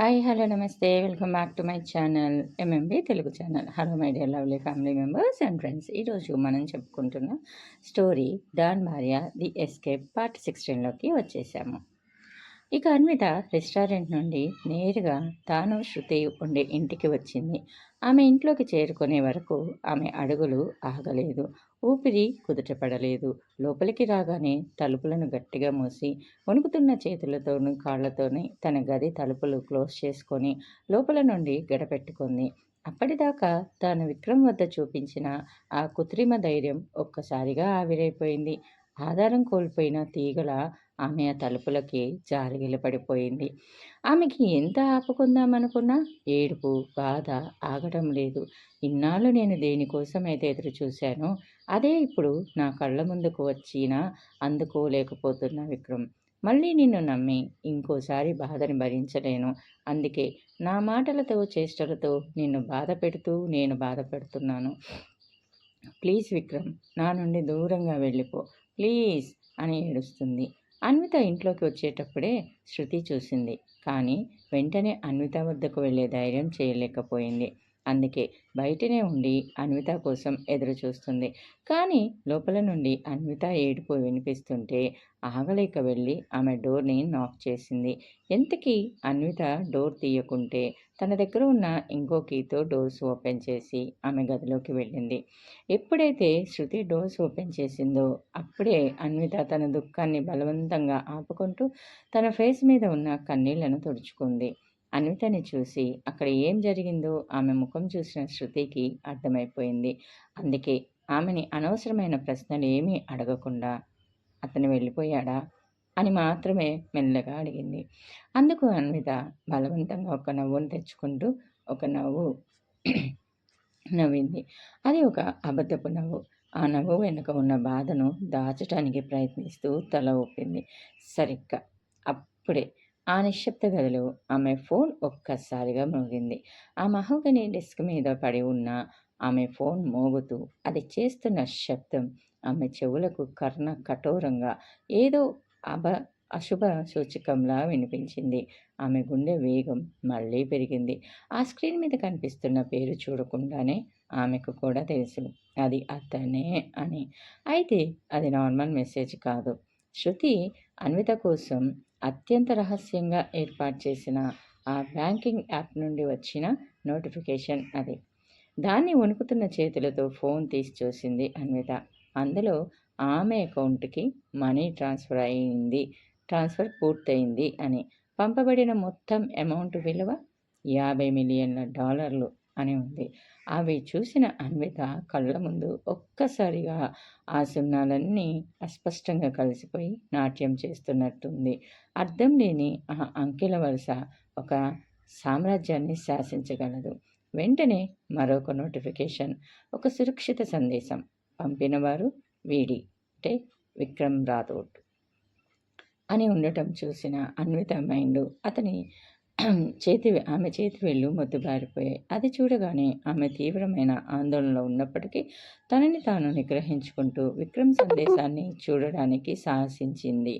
Hi hello నమస్తే. Welcome back to my channel MMB Telugu channel. Hello my dear lovely family members and friends. ఈరోజు మనం చెప్పుకుంటున్న story don భార్య the escape part సిక్స్టీన్లోకి వచ్చేసాము. ఇక అన్విత రెస్టారెంట్ నుండి నేరుగా తాను శృతి ఉండే ఇంటికి వచ్చింది. ఆమె ఇంట్లోకి చేరుకునే వరకు ఆమె అడుగులు ఆగలేదు. ఊపిరి కుదుటపడలేదు. లోపలికి రాగానే తలుపులను గట్టిగా మూసి వణుకుతున్న చేతులతోనూ కాళ్ళతోనే తన గది తలుపులు క్లోజ్ చేసుకొని లోపల నుండి గడపెట్టుకుంది. అప్పటిదాకా తాను విక్రమ్ వద్ద చూపించిన ఆ కృత్రిమ ధైర్యం ఒక్కసారిగా ఆవిరైపోయింది. ఆధారం కోల్పోయిన తీగల ఆమె ఆ తలుపులకి జారిగిల పడిపోయింది ఆమెకి ఎంత ఆపుకుందామనుకున్నా ఏడుపు బాధ ఆగడం లేదు. ఇన్నాళ్ళు నేను దేనికోసం అయితే ఎదురు చూశానో అదే ఇప్పుడు నా కళ్ళ ముందుకు వచ్చినా అందుకోలేకపోతున్నా విక్రమ్. మళ్ళీ నిన్ను నమ్మి ఇంకోసారి బాధని భరించలేను. అందుకే నా మాటలతో చేష్టలతో నిన్ను బాధ పెడుతూ నేను బాధపెడుతున్నాను ప్లీజ్ విక్రమ్ నా నుండి దూరంగా వెళ్ళిపో. ప్లీజ్ అని ఏడుస్తుంది. అన్విత ఇంట్లోకి వచ్చేటప్పుడే శృతి చూసింది. కానీ వెంటనే అన్విత వద్దకు వెళ్ళే ధైర్యం చేయలేకపోయింది. అందుకే బయటనే ఉండి అన్విత కోసం ఎదురు చూస్తుంది కానీ లోపల నుండి అన్విత ఏడుపు వినిపిస్తుంటే ఆగలేక వెళ్ళి ఆమె డోర్ని నాక్ చేసింది. ఎంతకీ అన్విత డోర్ తీయకుంటే తన దగ్గర ఉన్న ఇంకో కీతో డోర్స్ ఓపెన్ చేసి ఆమె గదిలోకి వెళ్ళింది. ఎప్పుడైతే శృతి డోర్స్ ఓపెన్ చేసిందో అప్పుడే అన్విత తన దుఃఖాన్ని బలవంతంగా ఆపుకుంటూ తన ఫేస్ మీద ఉన్న కన్నీళ్ళను తుడుచుకుంది. అన్వితని చూసి అక్కడ ఏం జరిగిందో ఆమె ముఖం చూసిన శృతికి అర్థమైపోయింది. అందుకే ఆమెని అనవసరమైన ప్రశ్నలు ఏమీ అడగకుండా అతను వెళ్ళిపోయాడా అని మాత్రమే మెల్లగా అడిగింది. అందుకు అన్విత బలవంతంగా ఒక నవ్వును తెచ్చుకుంటూ ఒక నవ్వు నవ్వింది. అది ఒక అబద్ధపు నవ్వు. ఆ నవ్వు వెనుక ఉన్న బాధను దాచటానికి ప్రయత్నిస్తూ తల ఊపింది. సరిగ్గా అప్పుడే ఆ నిశ్శబ్ద గదిలో ఆమె ఫోన్ ఒక్కసారిగా మోగింది. ఆ మహోగని డెస్క్ మీద పడి ఉన్న ఆమె ఫోన్ మోగుతూ అది చేస్తున్న శబ్దం ఆమె చెవులకు కర్ణ కఠోరంగా ఏదో అబ అశుభ సూచకంలా వినిపించింది. ఆమె గుండె వేగం మళ్ళీ పెరిగింది. ఆ స్క్రీన్ మీద కనిపిస్తున్న పేరు చూడకుండానే ఆమెకు కూడా తెలుసు. అది అతనే అని. అయితే అది నార్మల్ మెసేజ్ కాదు. శృతి అన్విత కోసం అత్యంత రహస్యంగా ఏర్పాటు చేసిన ఆ బ్యాంకింగ్ యాప్ నుండి వచ్చిన నోటిఫికేషన్ అది. దాన్ని వణుకుతున్న చేతులతో ఫోన్ తీసి చూసింది అన్విత. అందులో ఆమె అకౌంట్కి మనీ ట్రాన్స్ఫర్ అయింది. ట్రాన్స్ఫర్ పూర్తయింది అని. పంపబడిన మొత్తం అమౌంట్ విలువ యాభై మిలియన్ల డాలర్లు. అని ఉంది. అవి చూసిన అన్విత కళ్ళ ముందు ఒక్కసారిగా ఆ సున్నాలన్నీ అస్పష్టంగా కలిసిపోయి నాట్యం చేస్తున్నట్టుంది. అర్థం లేని ఆ అంకెల వరుస ఒక సామ్రాజ్యాన్ని శాసించగలదు. వెంటనే మరొక నోటిఫికేషన్ ఒక సురక్షిత సందేశం పంపినవారు వీడి అంటే విక్రమ్ రాథోడ్ అని ఉండటం చూసిన అన్విత మైండ్ అతని చేతి ఆమె చేతి వేళ్ళు మొద్దుబారిపోయాయి. అది చూడగానే ఆమె తీవ్రమైన ఆందోళనలో ఉన్నప్పటికీ తనని తాను నిగ్రహించుకుంటూ విక్రమ్ సందేశాన్ని చూడడానికి సాహసించింది.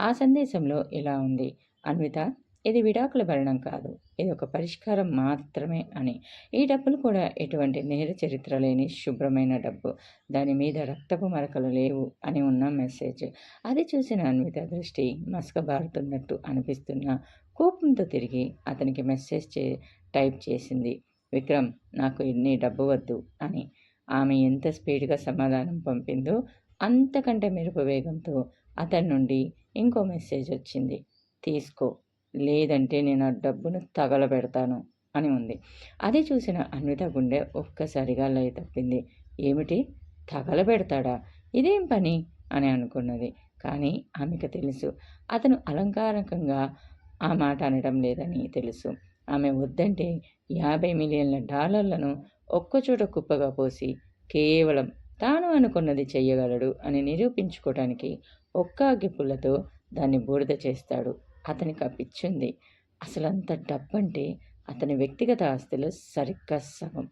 ఆ సందేశంలో ఇలా ఉంది. అన్విత ఇది విడాకుల భరణం కాదు. ఇది ఒక పరిష్కారం మాత్రమే అని. ఈ డబ్బులు కూడా ఎటువంటి నేర చరిత్ర లేని శుభ్రమైన డబ్బు. దాని మీద రక్తపు మరకలు లేవు అని ఉన్న మెసేజ్. అది చూసిన అన్విత దృష్టి మసకబారుతున్నట్టు అనిపిస్తున్న కోపంతో తిరిగి అతనికి మెసేజ్ చే టైప్ చేసింది. విక్రమ్ నాకు ఎన్ని డబ్బు వద్దు అని. ఆమె ఎంత స్పీడ్గా సమాధానం పంపిందో అంతకంటే మెరుపు వేగంతో అతని నుండి ఇంకో మెసేజ్ వచ్చింది. తీసుకో లేదంటే నేను ఆ డబ్బును తగలబెడతాను అని ఉంది. అది చూసిన అన్విత గుండె ఒక్కసారిగా లయ తప్పింది. ఏమిటి? తగలబెడతాడా? ఇదేం పని? అని అనుకున్నది. కానీ ఆమెకు తెలుసు అతను అలంకారకంగా ఆ మాట అనడం లేదని తెలుసు. ఆమె వద్దంటే యాభై మిలియన్ల డాలర్లను ఒక్కచోట కుప్పగా పోసి కేవలం తాను అనుకున్నది చెయ్యగలడు అని నిరూపించుకోవడానికి ఒక్క అగ్గిపుల్లతో దాన్ని బూడిద చేస్తాడు. అతనికి ఆ పిచ్చుంది. అసలంత డబ్బంటే అతని వ్యక్తిగత ఆస్తులు సరిగ్గా సగం.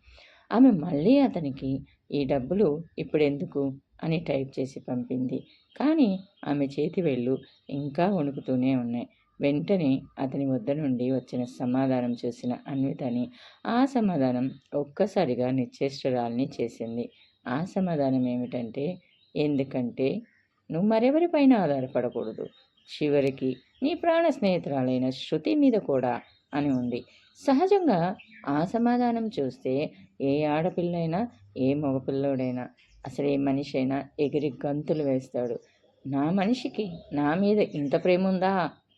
ఆమె మళ్ళీ అతనికి ఈ డబ్బులు ఇప్పుడెందుకు అని టైప్ చేసి పంపింది. కానీ ఆమె చేతి వేళ్ళు ఇంకా వణుకుతూనే ఉన్నాయి. వెంటనే అతని వద్ద నుండి వచ్చిన సమాధానం చూసిన అన్వితని ఆ సమాధానం ఒక్కసారిగా నిశ్చేష్టురాల్ని చేసింది. ఆ సమాధానం ఏమిటంటే ఎందుకంటే నువ్వు మరెవరిపైన ఆధారపడకూడదు. చివరికి నీ ప్రాణ స్నేహితురాలైన శృతి మీద కూడా అని ఉంది. సహజంగా ఆ సమాధానం చూస్తే ఏ ఆడపిల్లైనా ఏ మగపిల్లోడైనా అసలు ఏ మనిషి అయినా ఎగిరి గంతులు వేస్తాడు. నా మనిషికి నా మీద ఇంత ప్రేమ ఉందా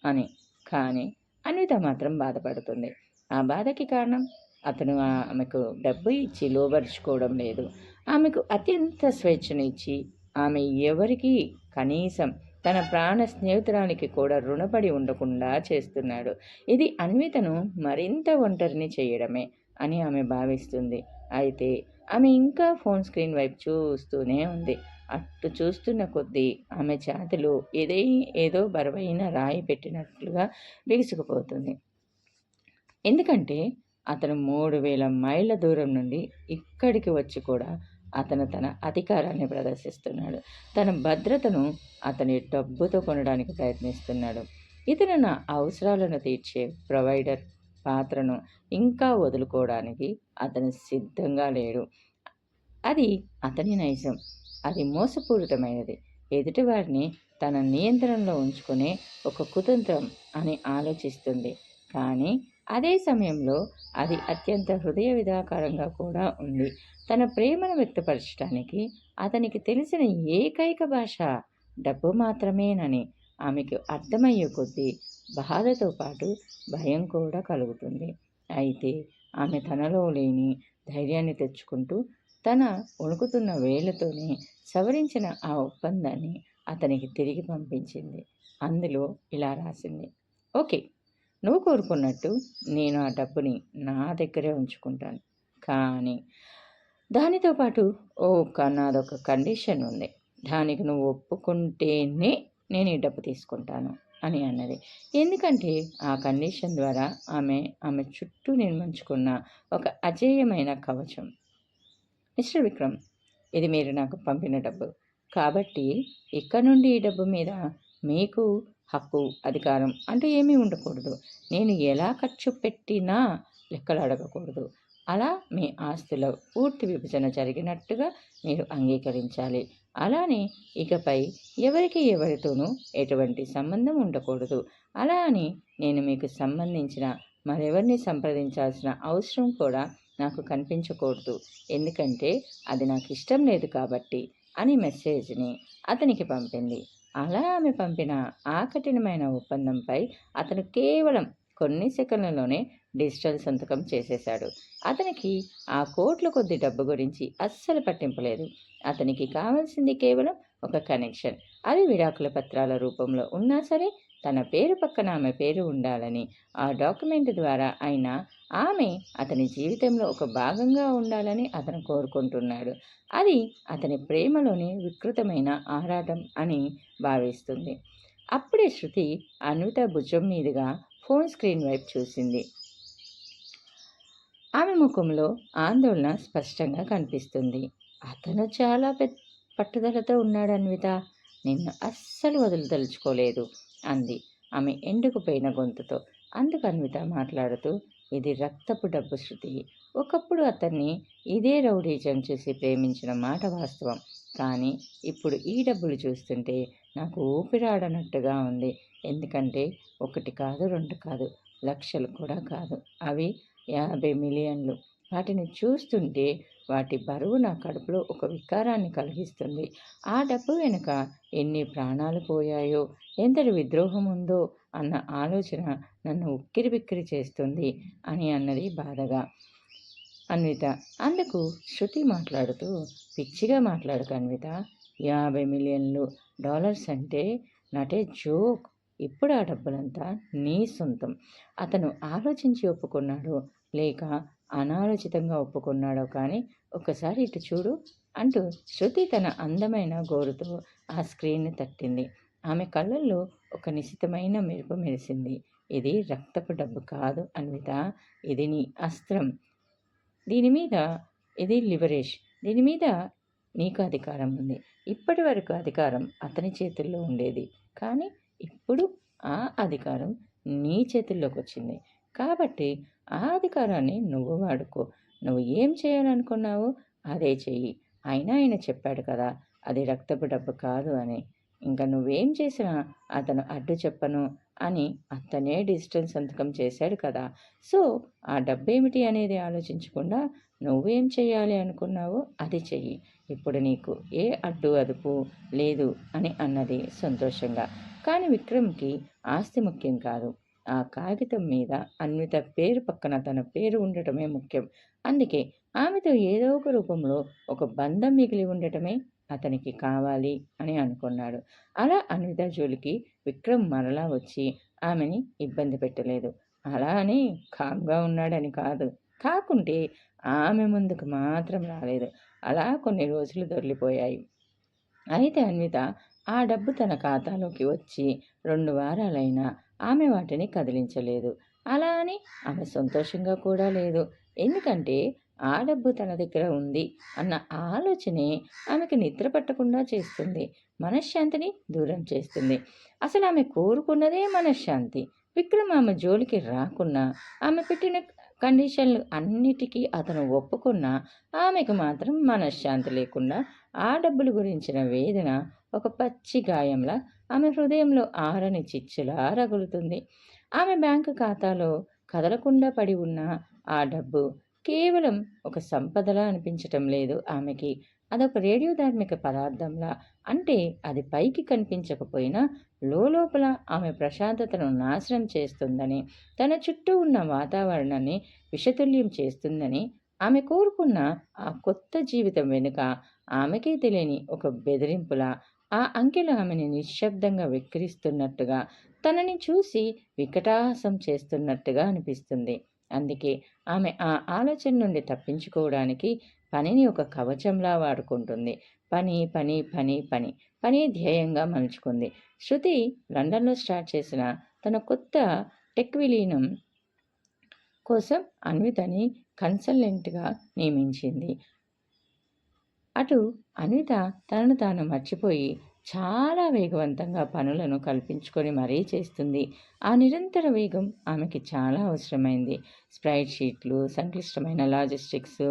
అని. కానీ అన్విత మాత్రం బాధపడుతుంది. ఆ బాధకి కారణం అతను ఆమెకు డబ్బు ఇచ్చి లోబరుచుకోవడం లేదు. ఆమెకు అత్యంత స్వేచ్ఛను ఇచ్చి ఆమె ఎవరికి కనీసం తన ప్రాణ స్నేహితురానికి కూడా రుణపడి ఉండకుండా చేస్తున్నాడు. ఇది అన్వితను మరింత ఒంటరిని చేయడమే అని ఆమె భావిస్తుంది. అయితే ఆమె ఇంకా ఫోన్ స్క్రీన్ వైపు చూస్తూనే ఉంది. అటు చూస్తున్న కొద్దీ ఆమె ఛాతిలో ఏదే ఏదో బరువైన రాయి పెట్టినట్లుగా బిగుసుకుపోతుంది. ఎందుకంటే అతను మూడు వేల మైళ్ళ దూరం నుండి ఇక్కడికి వచ్చి కూడా అతను తన అధికారాన్ని ప్రదర్శిస్తున్నాడు. తన భద్రతను అతని డబ్బుతో కొనడానికి ప్రయత్నిస్తున్నాడు. ఇతను నా అవసరాలను తీర్చే ప్రొవైడర్ పాత్రను ఇంకా వదులుకోవడానికి అతను సిద్ధంగా లేడు. అది అతని నైజం. అది మోసపూరితమైనది. ఎదుటివారిని తన నియంత్రణలో ఉంచుకునే ఒక కుతంత్రం అని ఆలోచిస్తుంది. కానీ అదే సమయంలో అది అత్యంత హృదయ విధాకారంగా కూడా ఉంది. తన ప్రేమను వ్యక్తపరచడానికి అతనికి తెలిసిన ఏకైక భాష డబ్బు మాత్రమేనని ఆమెకు అర్థమయ్యే కొద్దీ బాధతో పాటు భయం కూడా కలుగుతుంది. అయితే ఆమె తనలో లేని ధైర్యాన్ని తెచ్చుకుంటూ తన వణుకుతున్న వేళ్ళతోనే సవరించిన ఆ ఒప్పందాన్ని అతనికి తిరిగి పంపించింది. అందులో ఇలా రాసింది. ఓకే నువ్వు కోరుకున్నట్టు నేను ఆ డబ్బుని నా దగ్గరే ఉంచుకుంటాను. కానీ దానితో పాటు ఓ నాదొక కండిషన్ ఉంది. దానికి నువ్వు ఒప్పుకుంటేనే నేను ఈ డబ్బు తీసుకుంటాను అని అన్నది. ఎందుకంటే ఆ కండిషన్ ద్వారా ఆమె ఆమె చుట్టూ నిర్మించుకున్న ఒక అజేయమైన కవచం. మిస్టర్ విక్రమ్ ఇది మీరు నాకు పంపిన డబ్బు. కాబట్టి ఇక్కడ నుండి ఈ డబ్బు మీద మీకు హక్కు అధికారం అంటూ ఏమీ ఉండకూడదు. నేను ఎలా ఖర్చు పెట్టినా లెక్కలు అడగకూడదు. అలా మీ ఆస్తుల పూర్తి విభజన జరిగినట్టుగా మీరు అంగీకరించాలి. అలానే ఇకపై ఎవరికి ఎవరితోనూ ఎటువంటి సంబంధం ఉండకూడదు. అలా అని నేను మీకు సంబంధించిన మరెవరిని సంప్రదించాల్సిన అవసరం కూడా నాకు కనిపించకూడదు. ఎందుకంటే అది నాకు ఇష్టం లేదు కాబట్టి అని మెసేజ్ని అతనికి పంపింది. అలా ఆమె పంపిన ఆ కఠినమైన ఒప్పందంపై అతను కేవలం కొన్ని సెకండ్లలోనే డిజిటల్ సంతకం చేసేశాడు. అతనికి ఆ కోట్ల కొద్ది డబ్బు గురించి అస్సలు పట్టింపలేదు అతనికి కావాల్సింది కేవలం ఒక కనెక్షన్. అది విడాకుల పత్రాల రూపంలో ఉన్నా సరే తన పేరు పక్కన ఆమె పేరు ఉండాలని ఆ డాక్యుమెంట్ ద్వారా అయినా ఆమె అతని జీవితంలో ఒక భాగంగా ఉండాలని అతను కోరుకుంటున్నాడు. అది అతని ప్రేమలోని వికృతమైన ఆరాటం అని భావిస్తుంది. అప్పుడే శృతి అన్విత భుజం మీదుగా ఫోన్ స్క్రీన్ వైపు చూసింది. ఆమె ముఖంలో ఆందోళన స్పష్టంగా కనిపిస్తుంది. అతను చాలా పెద్ద పట్టుదలతో ఉన్నాడు అన్విత. నిన్ను అస్సలు వదిలిదలుచుకోలేదు అంది. ఆమె ఎండుకుపోయిన గొంతుతో. అందుకు అన్విత మాట్లాడుతూ ఇది రక్తపు డబ్బు శృతి. ఒకప్పుడు అతన్ని ఇదే రౌడీజం చూసి ప్రేమించిన మాట వాస్తవం. కానీ ఇప్పుడు ఈ డబ్బులు చూస్తుంటే నాకు ఊపిరాడనట్టుగా ఉంది. ఎందుకంటే ఒకటి కాదు రెండు కాదు లక్షలు కూడా కాదు. అవి యాభై మిలియన్లు. వాటిని చూస్తుంటే వాటి బరువు నా కడుపులో ఒక వికారాన్ని కలిగిస్తుంది. ఆ డబ్బు వెనుక ఎన్ని ప్రాణాలు పోయాయో ఎంతటి విద్రోహం ఉందో అన్న ఆలోచన నన్ను ఉక్కిరి బిక్కిరి చేస్తుంది అని అన్నది బాధగా. అన్విత అందుకు శృతి మాట్లాడుతూ పిచ్చిగా మాట్లాడక అన్విత. యాభై మిలియన్లు డాలర్స్ అంటే నాటే జోక్. ఇప్పుడు ఆ డబ్బులంతా నీ సొంతం. అతను ఆలోచించి ఒప్పుకున్నాడో. లేక అనాలోచితంగా ఒప్పుకున్నాడో కానీ ఒకసారి ఇటు చూడు అంటూ శృతి తన అందమైన గోరుతో ఆ స్క్రీన్ని తట్టింది. ఆమె కళ్ళల్లో ఒక నిశితమైన మెరుపు మెరిసింది. ఇది రక్తపు డబ్బు కాదు అన్విత. ఇది నీ అస్త్రం? దీని మీద ఇది లివరేష్ దీని మీద నీకు అధికారం ఉంది. ఇప్పటి వరకు అధికారం అతని చేతుల్లో ఉండేది. కానీ ఇప్పుడు ఆ అధికారం నీ చేతుల్లోకి వచ్చింది. కాబట్టి ఆ అధికారాన్ని నువ్వు వాడుకో. నువ్వు ఏం చేయాలనుకున్నావో అదే చెయ్యి. అయినా ఆయన చెప్పాడు కదా అది రక్తపు డబ్బు కాదు అని. ఇంకా నువ్వేం చేసినా అతను అడ్డు చెప్పను అని అతనే డిజిటల్ సంతకం చేశాడు కదా. సో ఆ డబ్బేమిటి అనేది ఆలోచించకుండా నువ్వేం చేయాలి అనుకున్నావో అది చెయ్యి. ఇప్పుడు నీకు ఏ అడ్డు అదుపు లేదు అని అన్నది సంతోషంగా. కానీ విక్రమ్కి ఆస్తి ముఖ్యం కాదు. ఆ కాగితం మీద అన్విత పేరు పక్కన తన పేరు ఉండటమే ముఖ్యం. అందుకే ఆమెతో ఏదో ఒక రూపంలో ఒక బంధం మిగిలి ఉండటమే అతనికి కావాలి అని అనుకున్నాడు. అలా అనిత జోలికి విక్రమ్ మరలా వచ్చి ఆమెని ఇబ్బంది పెట్టలేదు. అలా అని కామ్గా ఉన్నాడని కాదు. కాకుంటే ఆమె ముందుకు మాత్రం రాలేదు. అలా కొన్ని రోజులు దొరికిపోయాయి. అయితే అన్విత ఆ డబ్బు తన ఖాతాలోకి వచ్చి రెండు వారాలైనా ఆమె వాటిని కదిలించలేదు. అలా అని ఆమె సంతోషంగా కూడా లేదు. ఎందుకంటే ఆ డబ్బు తన దగ్గర ఉంది అన్న ఆలోచనే ఆమెకు నిద్ర పట్టకుండా చేస్తుంది. మనశ్శాంతిని దూరం చేస్తుంది. అసలు ఆమె కోరుకున్నదే మనశ్శాంతి. విక్రమ్ ఆమె జోలికి రాకున్నా ఆమె పెట్టిన కండిషన్లు అన్నిటికీ అతను ఒప్పుకున్నా ఆమెకు మాత్రం మనశ్శాంతి లేకుండా ఆ డబ్బుల గురించిన వేదన ఒక పచ్చి గాయంలా ఆమె హృదయంలో ఆరని చిచ్చులా రగులుతుంది. ఆమె బ్యాంకు ఖాతాలో కదలకుండా పడి ఉన్న ఆ డబ్బు కేవలం ఒక సంపదలా అనిపించటం లేదు ఆమెకి. అదొక రేడియోధార్మిక పదార్థంలా. అంటే అది పైకి కనిపించకపోయినా లోపల ఆమె ప్రశాంతతను నాశనం చేస్తుందని తన చుట్టూ ఉన్న వాతావరణాన్ని విషతుల్యం చేస్తుందని ఆమె కోరుకున్న ఆ కొత్త జీవితం వెనుక ఆమెకే తెలియని ఒక బెదిరింపులా ఆ అంకెలు ఆమెని నిశ్శబ్దంగా వెక్కిరిస్తున్నట్టుగా తనని చూసి వికటాసం చేస్తున్నట్టుగా అనిపిస్తుంది. అందుకే ఆమె ఆ ఆలోచన నుండి తప్పించుకోవడానికి పనిని ఒక కవచంలా వాడుకుంటుంది. పని పని పని పని పని ధ్యేయంగా మలుచుకుంది. శృతి లండన్లో స్టార్ట్ చేసిన తన కొత్త టెక్ విలీనం కోసం అన్వితని కన్సల్టెంట్గా నియమించింది. అటు అన్విత తనను తాను మర్చిపోయి చాలా వేగవంతంగా పనులను కల్పించుకొని మరీ చేస్తుంది. ఆ నిరంతర వేగం ఆమెకి చాలా అవసరమైంది. స్ప్రైట్ షీట్లు సంక్లిష్టమైన లాజిస్టిక్స్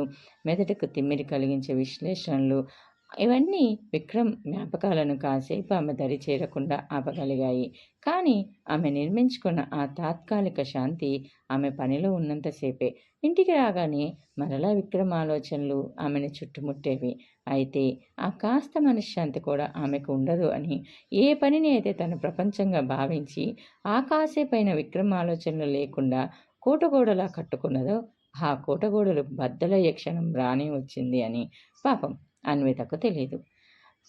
మెదడుకు తిమ్మిరి కలిగించే విశ్లేషణలు ఇవన్నీ విక్రమ్ జ్ఞాపకాలను కాసేపు ఆమె దరి చేరకుండా ఆపగలిగాయి. కానీ ఆమె నిర్మించుకున్న ఆ తాత్కాలిక శాంతి ఆమె పనిలో ఉన్నంతసేపే ఇంటికి రాగానే మరలా విక్రమ్ ఆలోచనలు ఆమెను చుట్టుముట్టేవి. అయితే ఆ కాస్త మనశ్శాంతి కూడా ఆమెకు ఉండదు అని ఏ పనిని అయితే తన ప్రపంచంగా భావించి ఆ కాసేపైన విక్రమ్ ఆలోచనలు లేకుండా కూటగోడలా కట్టుకున్నదో ఆ కోటగోడలు బద్దలయ్యే క్షణం రాని వచ్చింది అని పాపం అన్వితకు తెలియదు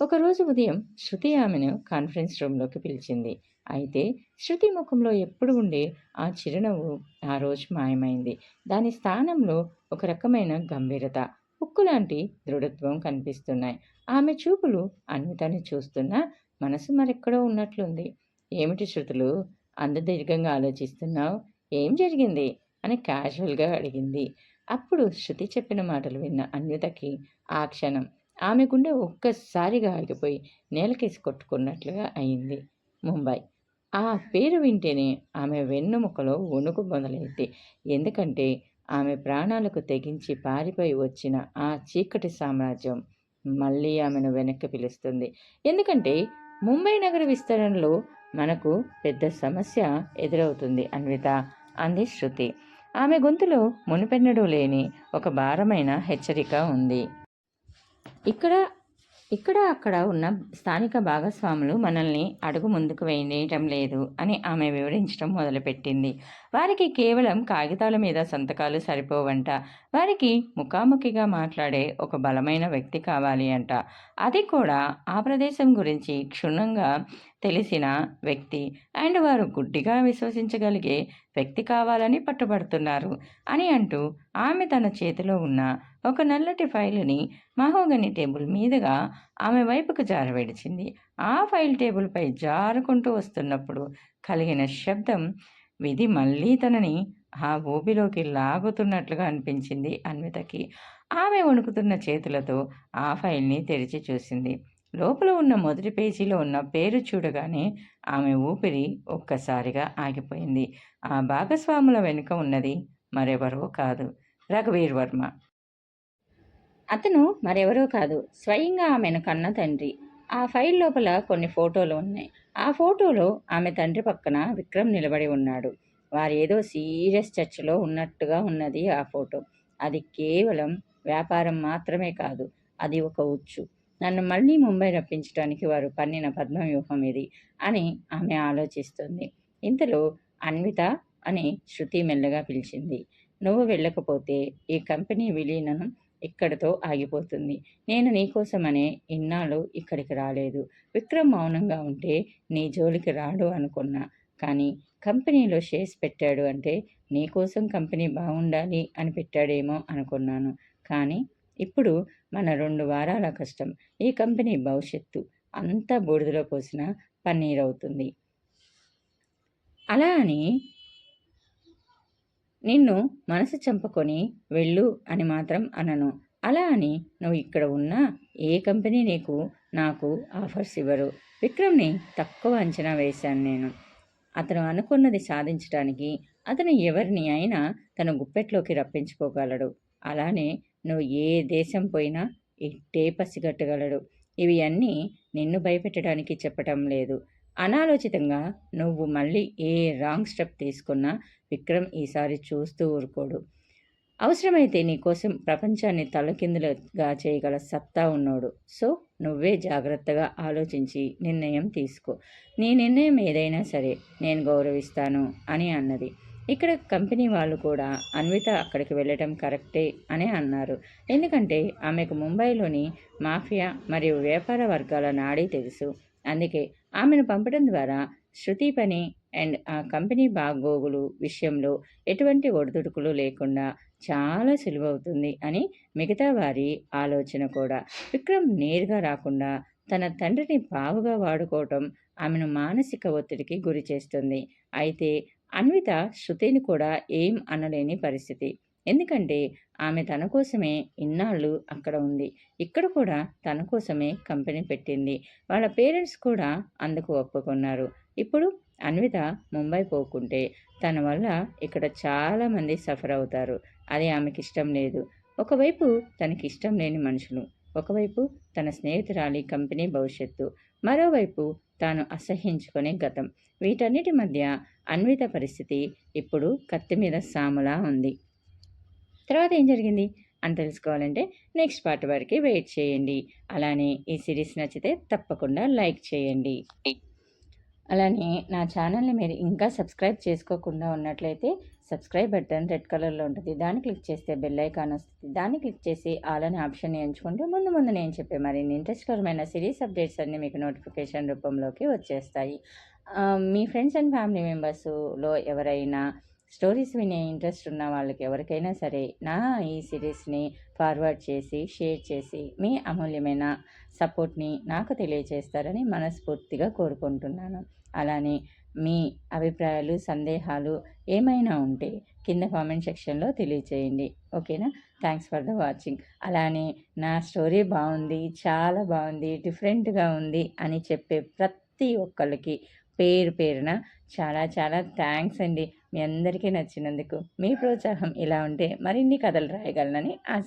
ఒకరోజు ఉదయం శృతి ఆమెను కాన్ఫరెన్స్ రూమ్లోకి పిలిచింది. అయితే శృతి ముఖంలో ఎప్పుడు ఉండే ఆ చిరునవ్వు ఆ రోజు మాయమైంది. దాని స్థానంలో ఒక రకమైన గంభీరత ఉక్కులాంటి దృఢత్వం కనిపిస్తున్నాయి. ఆమె చూపులు అన్వితని చూస్తున్నా మనసు మరెక్కడో ఉన్నట్లుంది. ఏమిటి శృతులు? అందదీర్ఘంగా ఆలోచిస్తున్నావు? ఏం జరిగింది? అని క్యాజువల్గా అడిగింది. అప్పుడు శృతి చెప్పిన మాటలు విన్న అన్వితకి ఆ క్షణం ఆమె గుండె ఒక్కసారిగా ఆగిపోయి నేలకేసి కొట్టుకున్నట్లుగా అయింది ముంబై. ఆ పేరు వింటేనే ఆమె వెన్నుముకలో వణుకు మొదలైంది. ఎందుకంటే ఆమె ప్రాణాలకు తెగించి పారిపోయి వచ్చిన ఆ చీకటి సామ్రాజ్యం మళ్ళీ ఆమెను వెనక్కి పిలుస్తుంది. ఎందుకంటే ముంబై నగర విస్తరణలో మనకు పెద్ద సమస్య ఎదురవుతుంది అన్విత అంది శృతి. ఆమె గొంతులో మునిపెన్నడూ లేని ఒక భారమైన హెచ్చరిక ఉంది. ఇక్కడ ఇక్కడ అక్కడ ఉన్న స్థానిక భాగస్వాములు మనల్ని అడుగు ముందుకు వేయడం లేదు అని ఆమె వివరించడం మొదలుపెట్టింది. వారికి కేవలం కాగితాల మీద సంతకాలు సరిపోవంట. వారికి ముఖాముఖిగా మాట్లాడే ఒక బలమైన వ్యక్తి కావాలి అంట. అది కూడా ఆ ప్రదేశం గురించి క్షుణ్ణంగా తెలిసిన వ్యక్తి. అండ్ వారు గుడ్డిగా విశ్వసించగలిగే వ్యక్తి కావాలని పట్టుబడుతున్నారు అని అంటూ ఆమె తన చేతిలో ఉన్న ఒక నల్లటి ఫైలుని మహోగని టేబుల్ మీదుగా ఆమె వైపుకు జారవేడిచింది. ఆ ఫైల్ టేబుల్పై జారుకుంటూ వస్తున్నప్పుడు కలిగిన శబ్దం విధి మళ్ళీ తనని ఆ ఊపిలోకి లాగుతున్నట్లుగా అనిపించింది అన్వితకి. ఆమె వణుకుతున్న చేతులతో ఆ ఫైల్ని తెరిచి చూసింది. లోపల ఉన్న మొదటి పేజీలో ఉన్న పేరు చూడగానే ఆమె ఊపిరి ఒక్కసారిగా ఆగిపోయింది. ఆ భాగస్వాముల వెనుక ఉన్నది మరెవరో కాదు రఘువీర్ వర్మ. అతను మరెవరో కాదు స్వయంగా ఆమెను కన్న తండ్రి. ఆ ఫైల్ లోపల కొన్ని ఫోటోలు ఉన్నాయి. ఆ ఫోటోలో ఆమె తండ్రి పక్కన విక్రమ్ నిలబడి ఉన్నాడు. వారు ఏదో సీరియస్ చర్చలో ఉన్నట్టుగా ఉన్నది ఆ ఫోటో. అది కేవలం వ్యాపారం మాత్రమే కాదు అది ఒక ఉచ్చు. నన్ను మళ్ళీ ముంబై రప్పించడానికి వారు పన్నిన పద్మవ్యూహం ఇది అని ఆమె ఆలోచిస్తుంది. ఇంతలో అన్విత అని శృతి మెల్లగా పిలిచింది. నువ్వు వెళ్ళకపోతే ఈ కంపెనీ విలీనం ఇక్కడితో ఆగిపోతుంది. నేను నీకోసమనే ఇన్నాళ్ళు ఇక్కడికి రాలేదు. విక్రమ్ మౌనంగా ఉంటే నీ జోలికి రాడు అనుకున్నా. కానీ కంపెనీలో షేర్స్ పెట్టాడు అంటే నీకోసం కంపెనీ బాగుండాలి అని పెట్టాడేమో అనుకున్నాను. కానీ ఇప్పుడు మన రెండు వారాల కష్టం. ఈ కంపెనీ భవిష్యత్తు. అంతా బూడిదలో పోసిన పన్నీర్ అవుతుంది అలా అని నిన్ను మనసు చంపుకొని వెళ్ళు అని మాత్రం అనను. అలా అని నువ్వు ఇక్కడ ఉన్నా ఏ కంపెనీ నీకు నాకు ఆఫర్స్ ఇవ్వరు. విక్రమ్ని తక్కువ అంచనా వేశాను నేను. అతను అనుకున్నది సాధించడానికి అతను ఎవరిని అయినా తన గుప్పెట్లోకి రప్పించుకోగలడు. అలానే నువ్వు ఏ దేశం పోయినా ఇట్టే పసిగట్టగలడు. ఇవి అన్నీ నిన్ను భయపెట్టడానికి చెప్పటం లేదు. అనాలోచితంగా నువ్వు మళ్ళీ ఏ రాంగ్ స్టెప్ తీసుకున్నా విక్రమ్ ఈసారి చూస్తూ ఊరుకోడు. అవసరమైతే నీకోసం ప్రపంచాన్ని తలకిందులుగా చేయగల సత్తా ఉన్నోడు. సో నువ్వే జాగ్రత్తగా ఆలోచించి నిర్ణయం తీసుకో. నీ నిర్ణయం ఏదైనా సరే నేను గౌరవిస్తాను అని అన్నది. ఇక్కడ కంపెనీ వాళ్ళు కూడా అన్విత అక్కడికి వెళ్ళటం కరెక్టే అని అన్నారు. ఎందుకంటే ఆమెకు ముంబైలోని మాఫియా మరియు వ్యాపార వర్గాల నాడీ తెలుసు. అందుకే ఆమెను పంపడం ద్వారా శృతి పని అండ్ ఆ కంపెనీ బాగోగులు విషయంలో ఎటువంటి ఒడిదుడుకులు లేకుండా చాలా సులువవుతుంది అని మిగతా వారి ఆలోచన కూడా. విక్రమ్ నేరుగా రాకుండా తన తండ్రిని బావుగా వాడుకోవటం ఆమెను మానసిక ఒత్తిడికి గురి చేస్తుంది. అయితే అన్విత శృతిని కూడా ఏం అనలేని పరిస్థితి. ఎందుకంటే ఆమె తన కోసమే ఇన్నాళ్ళు అక్కడ ఉంది. ఇక్కడ కూడా తన కోసమే కంపెనీ పెట్టింది. వాళ్ళ పేరెంట్స్ కూడా అందుకు ఒప్పుకున్నారు. ఇప్పుడు అన్విత ముంబై పోకుంటే తన వల్ల ఇక్కడ చాలామంది సఫర్ అవుతారు. అది ఆమెకి ఇష్టం లేదు. ఒకవైపు తనకి ఇష్టం లేని మనుషులు ఒకవైపు తన స్నేహితురాలి కంపెనీ భవిష్యత్తు మరోవైపు తాను అసహించుకునే గతం. వీటన్నిటి మధ్య అన్విత పరిస్థితి ఇప్పుడు కత్తి మీద సాములా ఉంది. తర్వాత ఏం జరిగింది? అని తెలుసుకోవాలంటే నెక్స్ట్ పార్ట్ వరకు వెయిట్ చేయండి. అలానే ఈ సిరీస్ నచ్చితే తప్పకుండా లైక్ చేయండి. అలానే నా ఛానల్ని మీరు ఇంకా సబ్స్క్రైబ్ చేసుకోకుండా ఉన్నట్లయితే సబ్స్క్రైబ్ బటన్ రెడ్ కలర్లో ఉంటుంది. దాన్ని క్లిక్ చేస్తే బెల్ ఐకాన్ వస్తుంది. దాన్ని క్లిక్ చేసి ఆల్ అనే ఆప్షన్ ఎంచుకుంటే ముందు ముందు నేను చెప్పే మరిన్ని ఇంట్రెస్ట్కరమైన సిరీస్ అప్డేట్స్ అన్నీ మీకు నోటిఫికేషన్ రూపంలోకి వచ్చేస్తాయి. మీ ఫ్రెండ్స్ అండ్ ఫ్యామిలీ మెంబర్స్లో ఎవరైనా స్టోరీస్ వినే ఇంట్రెస్ట్ ఉన్న వాళ్ళకి ఎవరికైనా సరే నా ఈ సిరీస్ని ఫార్వర్డ్ చేసి షేర్ చేసి మీ అమూల్యమైన సపోర్ట్ని నాకు తెలియజేస్తారని మనస్ఫూర్తిగా కోరుకుంటున్నాను. అలానే మీ అభిప్రాయాలు సందేహాలు ఏమైనా ఉంటే కింద కామెంట్ సెక్షన్లో తెలియచేయండి. ఓకేనా? Thanks for the watching. అలానే నా స్టోరీ బాగుంది చాలా బాగుంది డిఫరెంట్గా ఉంది అని చెప్పే ప్రతి ఒక్కరికి పేరు పేరున చాలా చాలా థ్యాంక్స్ అండి. మీ అందరికీ నచ్చినందుకు మీ ప్రోత్సాహం ఇలా ఉంటే మరిన్ని కథలు రాయగలనని ఆశ